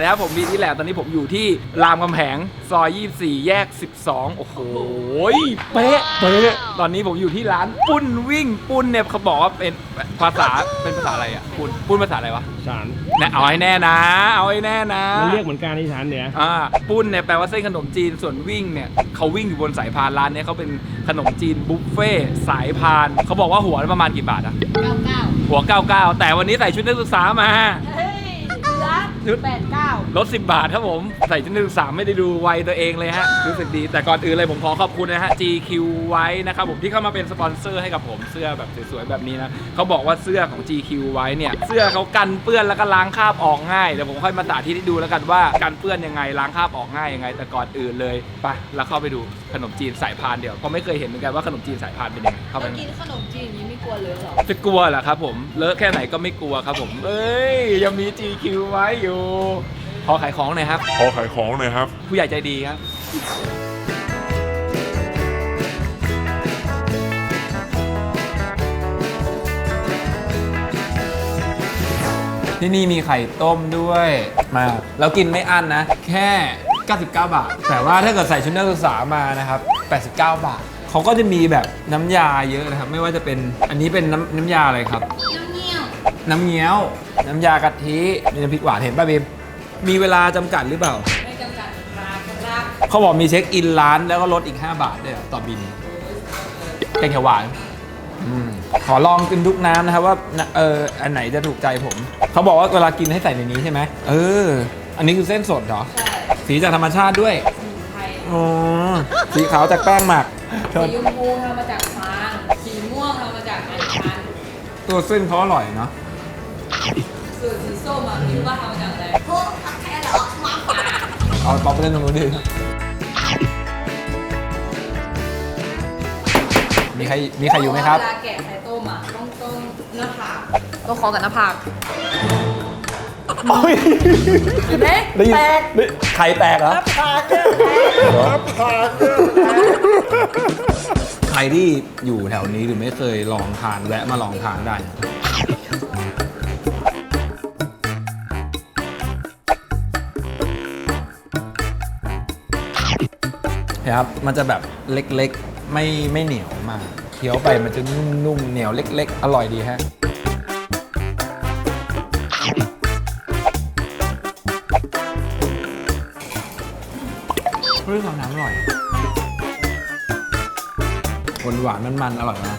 สวัสดีครับผมบีที่แหลมตอนนี้ผมอยู่ที่รามคำแหงซอย 24 แยก 12 โอ้โหเป๊ะเป๊ะตอนนี้ผมอยู่ที่ร้านปุ้นวิ่งปุ้นเนี่ยเขาบอกว่าเป็นภาษาเป็นภาษาอะไรอะปุ้นปุ้นภาษาอะไรวะสารแน่เอาให้แน่นะ เอาให้แน่นะมันเรียกเหมือนกันที่สารเหนืออ่าปุ้นเนี่ยแปลว่าเส้นขนมจีนส่วนวิ่งเนี่ยเขาวิ่งอยู่บนสายพานร้านเนี่ยเขาเป็นขนมจีนบุฟเฟ่ต์สายพานเขาบอกว่าหัวละประมาณกี่บาทอะเก้าเก้าหัว 99 แต่วันนี้ใส่ชุดนักศึกษามาเฮ้ยเหลือชุด แปดเก้า ลด 10 บาทครับผม ใส่ชุดนักศึกษาไม่ได้ดูวัยตัวเองเลยฮะ รู้สึกดี แต่ก่อนอื่นเลยผมขอขอบคุณนะฮะ GQ ไว้นะครับผมที่เข้ามาเป็นสปอนเซอร์ให้กับผมเสื้อแบบสวยๆแบบนี้นะเขาบอกว่าเสื้อของ GQ ไว้เนี่ย เสื้อเขากันเปื้อนแล้วก็ล้างคราบออกง่ายเดี๋ยวผมค่อยมาสาธิตให้ดูแล้วกันว่ากันเปื้อนยังไงล้างคราบออกง่ายยังไง แต่ก่อนอื่นเลยไปแล้วเข้าไปดูขนมจีนสายพานเดี๋ยวเพราะไม่เคยเห็นเหมือนกันว่าขนมจีนสายพานเป็นยังไงเข้าไป เมื่อกินขนมจีนอย่างนี้ไม่กลัวเลยเหรอ จะกลัวเหรอครับผม เลอะแค่ไหนก็ไม่กลัวครับผม เอ้ย ยังมี GQ ไว้อยู่ขอขายของหน่อยครับ ขอขายของหน่อยครับ ผู้ใหญ่ใจดีครับ ที่นี่มีไข่ต้มด้วยมาแล้วกินไม่อั้นนะ แค่ 99 บาท แต่ว่าถ้าเกิดใส่ชุดนักศึกษามานะครับ 89 บาท เขาก็จะมีแบบน้ำยาเยอะนะครับ ไม่ว่าจะเป็นอันนี้เป็นน้ำน้ำยาอะไรครับ น้ำเงี้ยว น้ำเงี้ยว น้ำยากะทิมีน้ำพริกหวานเห็นป่ะบีมมีเวลาจำกัดหรือเปล่า ไม่จำกัดราครับเขาบอกมีเช็คอินร้านแล้วก็ลดอีก 5 บาทด้วยเหรอต่อบินแกงเขียวหวานอืมขอลองกินทุกน้ำนะครับว่าเอออันไหนจะถูกใจผม เขาบอกว่าเวลากินให้ใส่ในนี้ใช่ไหมเออ อันนี้คือเส้นสดเหรอ ใช่สีจากธรรมชาติด้วยสมุนไพรอ๋อสีขาวจากแป้งหมักเธสีอชมพูทำมาจากฟางสีม่วงทำมาจากอัญชัน ตัวเส้นเขาอร่อยเนาะ ส่วนสีส้มอะไม่รู้ว่าทำมาจากอะไรโคตรแค่หรอมาฝาเอาป๊อปไปเล่นตรงนู้นดิ มีใครมีใครอยู่ไหมครับ เวลาแกะไข่ต้มอะต้องต้องหน้าผากต้องคอกับหน้าผากโอ้ยเห็นไหมได้ยินแตกได้ไข่แตกเหรอหน้าผากเนี่ยแตกใครที่อยู่แถวนี้หรือไม่เคยลองทานแวะมาลองทานได้นะ นะครับ มันจะแบบเล็กๆ ไม่ไม่เหนียวมาก เคี้ยวไปมันจะนุ่มๆ เหนียวเล็ก ๆ อร่อยดีฮะ เรื่องของน้ำอร่อยหวานหวานมันๆ อร่อยนะ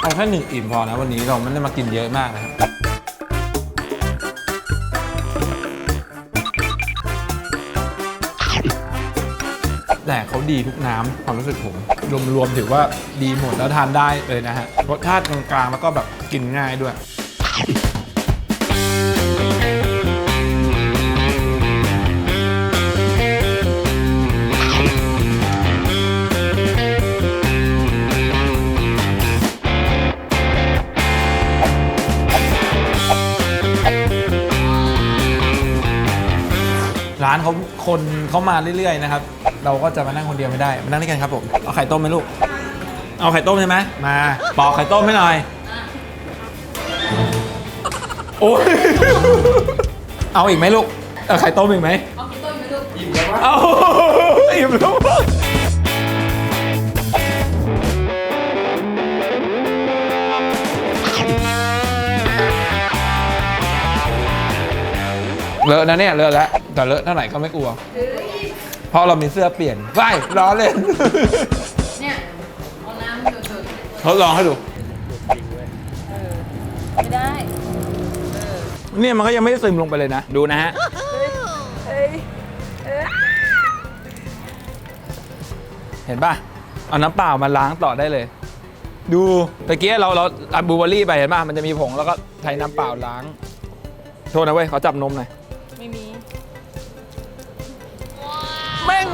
เอาแค่หนึ่งอิ่มพอนะวันนี้เราไม่ได้มากินเยอะมากนะครับ แต่เขาดีทุกน้ำความรู้สึกผมรวมๆถือว่าดีหมดแล้วทานได้เลยนะฮะรสชาติกลางๆแล้วก็แบบกินง่ายด้วย ร้านเขาคนเขามาเรื่อยๆนะครับ เราก็จะมานั่งคนเดียวไม่ได้ มานั่งด้วยกันครับผม เอาไข่ต้มไหมลูก เอาไข่ต้มใช่ไหมมาปอกไข่ต้มให้หน่อย โอ้ย เอาอีกไหมลูก เอาไข่ต้มอีกไหมเอาไข่ต้มไปลูกเอาอิ่มแล้วเลอะนะเนี่ยเลอะแล้ว แต่เลอะเท่าไหร่ก็ไม่กลัวเฮ้ยเพราะเรามีเสื้อเปลี่ยนไปล้อเล่น เนี่ยเอาน้ำเถอะทดลองให้ดูเออไม่ได้ เนี่ยมันก็ยังไม่ได้ซึมลงไปเลยนะ ดูนะฮะเฮ้ยเห็นป่ะ เอาน้ำเปล่ามาล้างต่อได้เลย ดูตะเกียเราเราอัดบูเบอรี่ไปเห็นป่ะ มันจะมีผงแล้วก็ใช้น้ำเปล่าล้าง โทษนะเว้ยขอจับนมหน่อย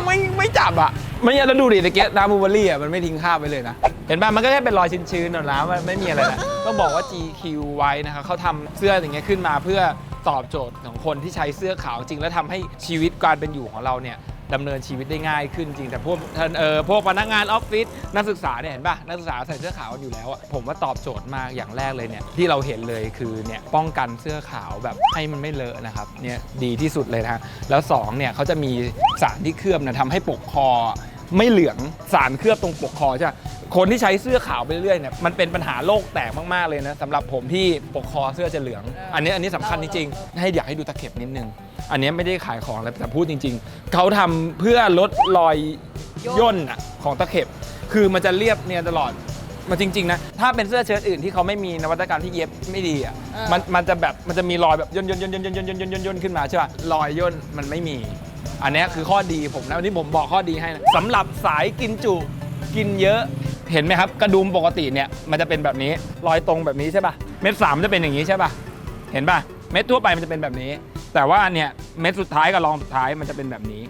ไม่ไม่จับอะไม่งั้นแล้วดูดิตะเกียน้ำบูเบอรี่อะมันไม่ทิ้งคราบไปเลยนะ เห็นป่ะมันก็แค่เป็นรอยชื้นๆหนอนนะมันไม่มีอะไรนะต้องบอกว่า GQ ไว้นะครับเขาทำเสื้ออย่างเงี้ยขึ้นมาเพื่อตอบโจทย์ของคนที่ใช้เสื้อขาวจริง แล้วทำให้ชีวิตการเป็นอยู่ของเราเนี่ย ดำเนินชีวิตได้ง่ายขึ้นจริง แต่พวกเออพวกพนักงานออฟฟิศนักศึกษาเนี่ยเห็นป่ะนักศึกษาใส่เสื้อขาวอยู่แล้วอะผมว่าตอบโจทย์มากอย่างแรกเลยเนี่ยที่เราเห็นเลยคือเนี่ยป้องกันเสื้อขาวแบบให้มันไม่เลอะนะครับเนี่ยดีที่สุดเลยนะแล้วสองเนี่ยเขาจะมีสารที่เคลือบนะทำให้ปกคอไม่เหลืองสารเคลือบตรงปกคอใช่ปะ คนที่ใช้เสื้อขาวไปเรื่อยๆเนี่ยมันเป็นปัญหาโลกแตกมากๆเลยนะสำหรับผมที่ปกคอเสื้อจะเหลือง อันนี้อันนี้สำคัญจริงๆให้อยากให้ดูตะเข็บนิดนึง อันนี้ไม่ได้ขายของแล้วแต่พูดจริง ๆ เขาทำเพื่อลดรอยย่นอะของตะเข็บ คือมันจะเรียบเนียนตลอดมาจริง ๆ นะ ถ้าเป็นเสื้อเชิ้ตอื่นที่เขาไม่มีนวัตกรรมที่เย็บไม่ดีอะอ่ามัมันมันจะแบบมันจะมีรอยแบบย่นย่นย่นย่นย่นย่นย่นย่นย่นย่นขึ้นมาใช่ป่ะรอยย่นมันไม่มี อันเนี้ยคือข้อดีผมนะวันนี้ผมบอกข้อดีให้นะสำหรับสายกินจุกินเยอะ เห็นไหมครับกระดุมปกติเนี่ยมันจะเป็นแบบนี้รอยตรงแบบนี้ใช่ป่ะเม็ดสามจะเป็นอย่างนี้ใช่ป่ะเห็นป่ะเม็ดทั่วไปมันจะเป็นแบบนี้ แต่ว่าเนี่ยเม็ดสุดท้ายกับรองสุดท้ายมันจะเป็นแบบนี้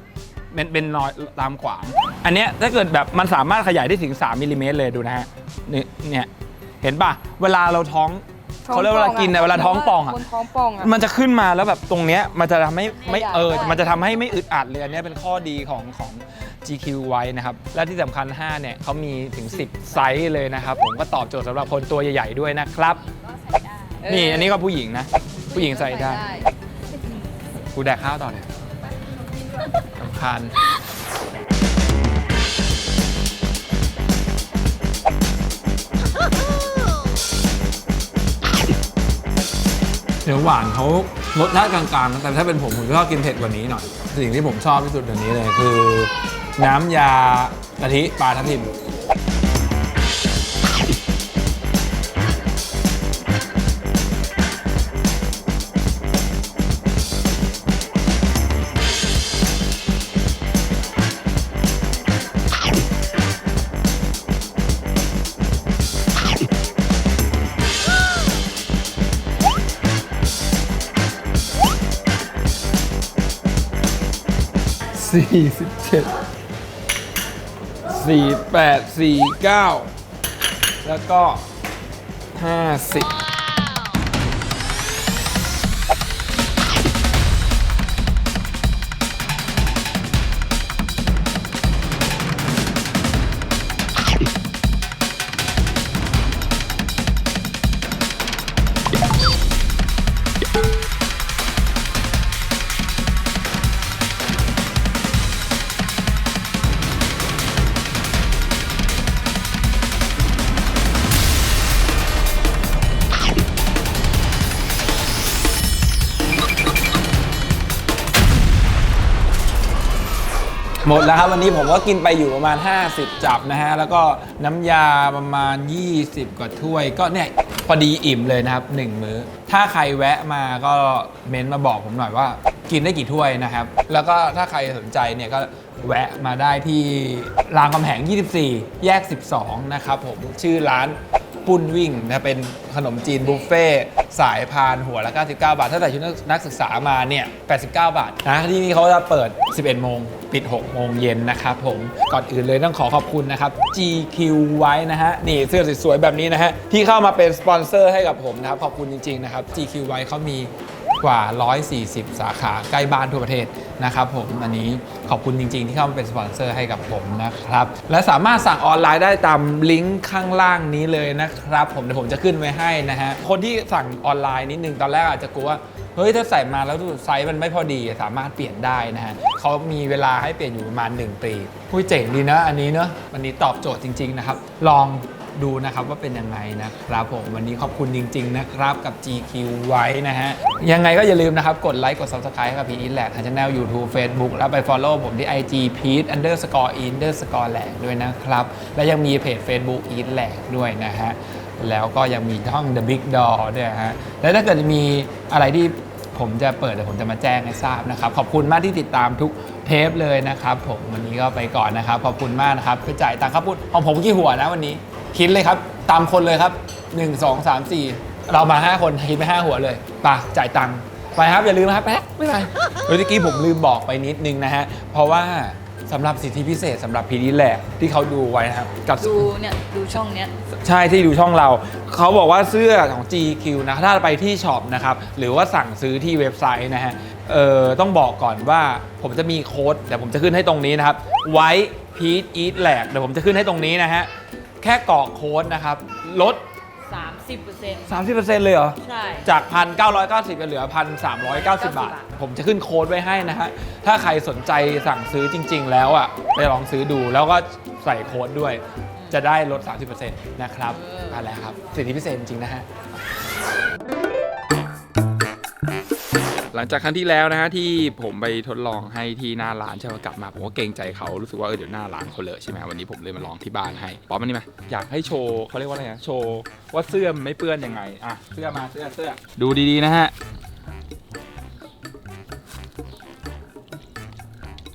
เป็นเป็นรอยตามขวาง อันเนี้ยถ้าเกิดแบบมันสามารถขยายได้ถึง 3มิลลิเมตรเลยดูนะฮะนี่เนี่ยเห็นป่ะเวลาเราท้องเขาเรียกว่าเวลากินอะเวลาท้องป่องอะคนท้องป่องอะมันจะขึ้นมาแล้วแบบตรงเนี้ยมันจะทำให้ไม่ขยายเออได้มันจะทำให้ไม่อึดอัดเลยอันเนี้ยเป็นข้อดีของของ GQ ไว้นะครับ และที่สำคัญ 5 เนี่ยเขามีถึง 10 ไซส์เลยนะครับ ผมก็ตอบโจทย์สำหรับคนตัวใหญ่ๆด้วยนะครับ นี่อันนี้ก็ผู้หญิงนะ ผู้หญิงใส่ได้ กูแดกข้าวต่อเนี่ยสำคัญเดี๋ยวหวานเขารสชาติกลางๆนะแต่ถ้าเป็นผมผมชอบกินเผ็ดกว่านี้หน่อย สิ่งที่ผมชอบที่สุดแบบนี้เลยคือ น้ำยากะทิปลาทับทิมสี่ สี่แปดสี่เก้าแล้วก็ห้าสิบ หมดแล้วครับวันนี้ผมก็กินไปอยู่ประมาณ 50 จับนะฮะ แล้วก็น้ำยาประมาณ 20 กว่าถ้วย ก็เนี่ยพอดีอิ่มเลยนะครับ 1 มื้อ ถ้าใครแวะมาก็เม้นต์มาบอกผมหน่อยว่า กินได้กี่ถ้วยนะครับ แล้วก็ถ้าใครสนใจเนี่ยก็แวะมาได้ที่รามคำแหง 24 แยก 12 นะครับผมชื่อร้าน ปุ้นวิ่งนะเป็นขนมจีนบุฟเฟ่สายพานหัวละ 99 บาท ถ้าใส่ชุดนักศึกษามาเนี่ย 89 บาทนะที่นี่เขาจะเปิด 11 โมง ปิด 6 โมงเย็นนะครับผม ก่อนอื่นเลยต้องขอขอบคุณนะครับ GQ ไว้นะฮะ นี่เสื้อสวยๆแบบนี้นะฮะ ที่เข้ามาเป็นสปอนเซอร์ให้กับผมนะครับ ขอบคุณจริงๆนะครับ GQ ไว้เขามี กว่า 140 สาขาใกล้บ้านทั่วประเทศนะครับผมอันนี้ขอบคุณจริง ๆ ที่เข้ามาเป็นสปอนเซอร์ให้กับผมนะครับ และสามารถสั่งออนไลน์ได้ตามลิงก์ข้างล่างนี้เลยนะครับ ผมเดี๋ยวผมจะขึ้นไว้ให้นะฮะคนที่สั่งออนไลน์นิดนึงตอนแรกอาจจะกลัวว่าเฮ้ยถ้าใส่มาแล้วไซส์มันไม่พอดีสามารถเปลี่ยนได้นะฮะเขามีเวลาให้เปลี่ยนอยู่ประมาณ 1 ปีคุยเจ๋งดีนะอันนี้เนอะวันนี้ตอบโจทย์จริง ๆ นะครับ ลอง ดูนะครับว่าเป็นยังไงนะครับผมวันนี้ขอบคุณจริง ๆ นะครับกับ GQ ไว้นะฮะ ยังไงก็อย่าลืมนะครับ กดไลค์กด Subscribe ให้กับพีทแหลกทางช่อง YouTube Facebook แล้วไป Follow ผมที่ IG Pete underscore underscore แหลกด้วยนะครับ และยังมีเพจ Facebook อีทแหลกด้วยนะฮะ แล้วก็ยังมีช่อง The Big Door ด้วยฮะและถ้าเกิดมีอะไรที่ผมจะเปิดเดี๋ยวผมจะมาแจ้งให้ทราบนะครับ ขอบคุณมากที่ติดตามทุกเทปเลยนะครับ ผมวันนี้ก็ไปก่อนนะครับ ขอบคุณมากนะครับไปจ่ายตังค์ครับพูดของผมกี่หัวนะวันนี้ คิดเลยครับ ตามคนเลยครับ 1 2 3 4 เรามา 5 คนคิดไป5หัวเลยไป่ะจ่ายตังค์ไปครับ อย่าลืมนะครับแป๊ะไม่เป็นไรเมื่อกี้ผมลืมบอกไปนิดนึงนะฮะ เพราะว่าสำหรับสิทธิพิเศษสำหรับพีดีแลกที่เขาดูไว้นะครับกับดูเนี่ยดูช่องเนี้ยใช่ที่ดูช่องเรา เขาบอกว่าเสื้อของ GQ นะถ้าไปที่ช็อปนะครับ หรือว่าสั่งซื้อที่เว็บไซต์นะฮะเอ่อต้องบอกก่อนว่าผมจะมีโค้ดเดี๋ยวผมจะขึ้นให้ตรงนี้นะครับไว้พีทอีทแหลกเดี๋ยวผมจะขึ้นให้ตรงนี้นะฮะแค่กรอกโค้ดนะครับ ลด 30% 30%เลยเหรอ ใช่ จาก 1,990จะเหลือ 1,390 บาท ผมจะขึ้นโค้ดไว้ให้นะฮะ ถ้าใครสนใจสั่งซื้อจริง ๆ แล้วอะ ไปลองซื้อดูแล้วก็ใส่โค้ดด้วย จะได้ลด 30%นะครับอะไรครับ สิทธิพิเศษจริงๆนะฮะ หลังจากครั้งที่แล้วนะฮะที่ผมไปทดลองให้ที่หน้าร้านใช่ไหมกลับมาผมก็เกรงใจเขารู้สึกว่าเออเดี๋ยวหน้าร้านเขาเลอะใช่ไหมวันนี้ผมเลยมาลองที่บ้านให้ป๊อปมานี่มาอยากให้โชว์เขาเรียกว่าอะไรนะโชว์ว่าเสื้อมันไม่เปื้อนยังไงอะเสื้อมาเสื้อเสื้อดูดีๆนะฮะ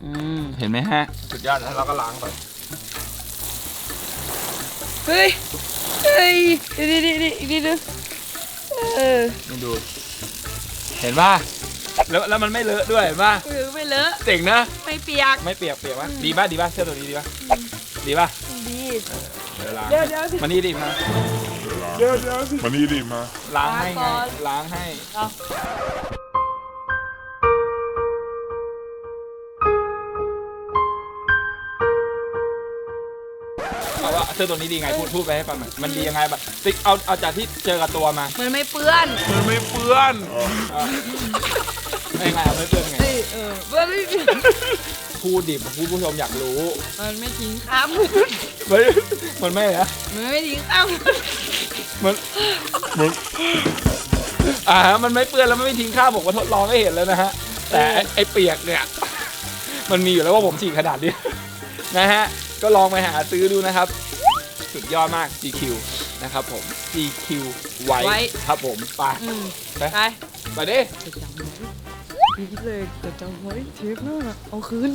อืมเห็นไหมฮะสุดยอดแล้วเราก็ล้างก่อนเฮ้ย เฮ้ยดิดิดิดิดิดิเออนี่ดู เห็นป่ะ แล้วแล้วมันไม่เลอะด้วยเห็นป่ะเออไม่เลอะเจ๋งนะ ไม่เปียก ไม่เปียกเปียกป่ะดีป่ะดีป่ะเสื้อตัวนี้ดีป่ะดีป่ะดีเดี๋ยวล้างเดี๋ยวเดี๋ยวมานี่ดิมามันนี่ดิมา ล้างให้ไงล้างก่อน ล้างให้ เอาเอาว่าเสื้อตัวนี้ดีไงพูดพูดไปให้ฟังหน่อยมันดียังไงแบบติ๊กเอาเอาจากที่เจอกับตัวมา มันไม่เปื้อน มันไม่เปื้อน ยังไงเอาไม่เปื้อนไงเฮ้ยเออเปื้อนไม่เปียกพูดดิผู้ผู้ชมอยากรู้มันไม่ทิ้งข้ามเฮ้ยมันไม่นะมันไม่ทิ้งข้ามมันมันอ่าฮะมันไม่เปื้อนแล้วมันไม่ทิ้งข้าวผมก็ทดลองให้เห็นแล้วนะฮะ แต่ไอ้ไอ้เปียกเนี่ย มันมีอยู่แล้วว่าผมฉีกขนาดนี้นะฮะ ก็ลองไปหาซื้อดูนะครับ สุดยอดมาก GQ นะครับผม GQ ไว้ไว้ครับผมไปอืมไปไปไปดิจะจำไว้ พีทเลยแต่จำไว้เทปหน้าเอาคืน